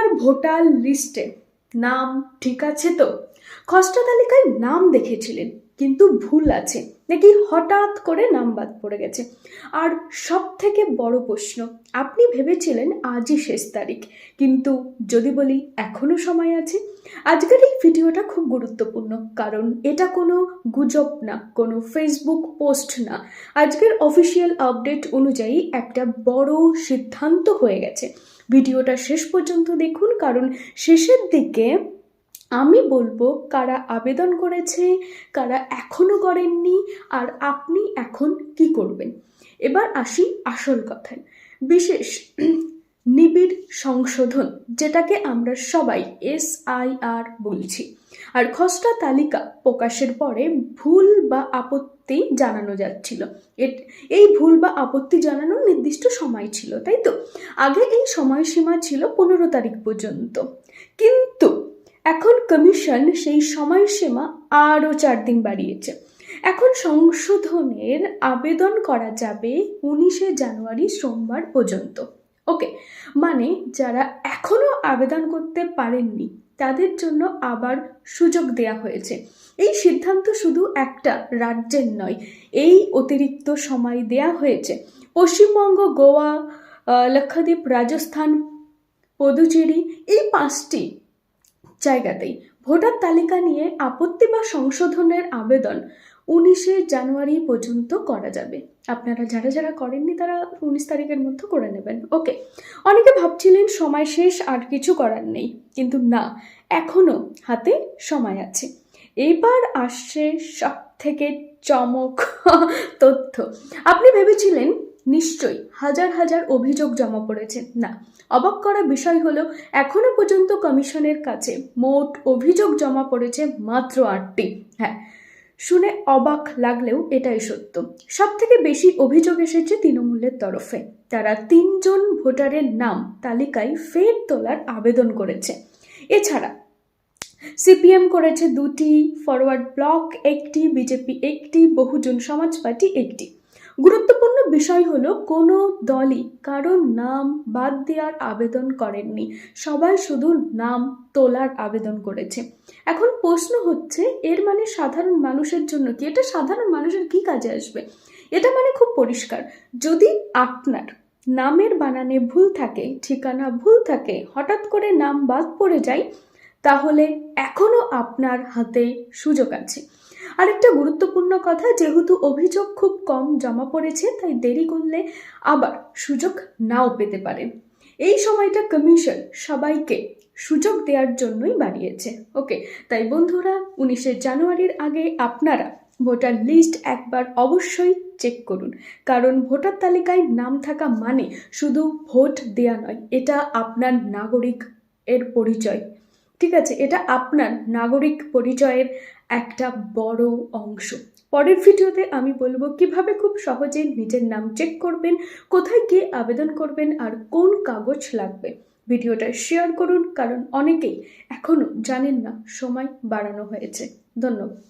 আপনার ভোটার লিস্টে নাম ঠিক আছে তো? খসড়া তালিকায় নাম দেখেছিলেন। কিন্তু ভুল আছে। নাকি হঠাৎ করে নাম বাদ পড়ে গেছে? আর সব থেকে বড় প্রশ্ন, আপনি ভেবেছিলেন আজই শেষ তারিখ, কিন্তু যদি বলি এখনও সময় আছে? আজকের এই ভিডিওটা খুব গুরুত্বপূর্ণ, কারণ এটা কোনো গুজব না, কোনো ফেসবুক পোস্ট না। আজকের অফিসিয়াল আপডেট অনুযায়ী একটা বড় সিদ্ধান্ত হয়ে গেছে। ভিডিওটা শেষ পর্যন্ত দেখুন, কারণ শেষের দিকে আমি বলব কারা আবেদন করেছে, কারা এখনও করেননি, আর আপনি এখন কি করবেন? এবার আসি আসল কথায়। বিশেষ নিবিড় সংশোধন, যেটাকে আমরা সবাই এস আই আর বলছি। আর খসড়া তালিকা প্রকাশের পরে ভুল বা আপত্তি জানানো যাচ্ছিল। এই ভুল বা আপত্তি জানানোর নির্দিষ্ট সময় ছিল, তাই তো? আগে এই সময়সীমা ছিল পনেরো তারিখ পর্যন্ত। কিন্তু এখন কমিশন সেই সময়সীমা আরও চার দিন বাড়িয়েছে। এখন সংশোধনের আবেদন করা যাবে উনিশে জানুয়ারি সোমবার পর্যন্ত। ওকে মানে যারা এখনও আবেদন করতে পারেননি, তাদের জন্য আবার সুযোগ দেয়া হয়েছে। এই সিদ্ধান্ত শুধু একটা রাজ্যের নয়, এই অতিরিক্ত সময় দেয়া হয়েছে। পশ্চিমবঙ্গ, গোয়া লক্ষদ্বীপ, রাজস্থান, পদুচেরি এই পাঁচটি জায়গাতেই। ভোটার তালিকা নিয়ে আপত্তি বা সংশোধনের আবেদন উনিশে জানুয়ারি পর্যন্ত করা যাবে। আপনারা যারা যারা করেননি তারা উনিশ তারিখের মধ্যে করে নেবেন। ওকে। অনেকে ভাবছিলেন সময় শেষ আর কিছু করার নেই। কিন্তু না এখনও হাতে সময় আছে। এইবার আসছে সব থেকে চমক তথ্য। আপনি ভেবেছিলেন নিশ্চয়ই হাজার হাজার অভিযোগ জমা পড়েছে। না, অবাক করা বিষয় হলো, এখনও পর্যন্ত কমিশনের কাছে মোট অভিযোগ জমা পড়েছে মাত্র আটটি। হ্যাঁ শুনে অবাক লাগলেও এটাই সত্য। সব থেকে বেশি অভিযোগ এসেছে তৃণমূলের তরফে। তারা তিনজন ভোটারের নাম তালিকায় ফের তোলার আবেদন করেছে। এছাড়া, সিপিএম করেছে দুটি, ফরওয়ার্ড ব্লক একটি, বিজেপি একটি, বহুজন সমাজ পার্টি একটি। গুরুত্বপূর্ণ বিষয় হলো কোনো দলই কারোর নাম বাদ দেওয়ার আবেদন করেননি। সবাই শুধু নাম তোলার আবেদন করেছে। এখন প্রশ্ন হচ্ছে, এর মানে সাধারণ মানুষের জন্য কি? এটা সাধারণ মানুষের কি কাজে আসবে? এটা মানে খুব পরিষ্কার। যদি আপনার নামের বানানে ভুল থাকে, ঠিকানা ভুল থাকে, হঠাৎ করে নাম বাদ পড়ে যায়, তাহলে এখনও আপনার হাতে সুযোগ আছে। আরেকটা গুরুত্বপূর্ণ কথা, যেহেতু অভিযোগ খুব কম জমা পড়েছে, তাই দেরি করলে আবার সুযোগ নাও পেতে পারেন এই সময়টা কমিশন সবাইকে সুযোগ দেওয়ার জন্যই বাড়িয়েছে। ওকে তাই বন্ধুরা, উনিশে জানুয়ারির আগে আপনারা ভোটার লিস্ট একবার অবশ্যই চেক করুন। কারণ ভোটার তালিকায় নাম থাকা মানে শুধু ভোট দেয়া নয়, এটা আপনার নাগরিক এর পরিচয়। ঠিক আছে, এটা আপনার নাগরিক পরিচয়ের একটা বড় অংশ। পরের ভিডিওতে আমি বলব কীভাবে খুব সহজে নিজের নাম চেক করবেন, কোথায় গিয়ে আবেদন করবেন আর কোন কাগজ লাগবে। ভিডিওটা শেয়ার করুন, কারণ অনেকেই এখনও জানেন না, সময় বাড়ানো হয়েছে। ধন্যবাদ।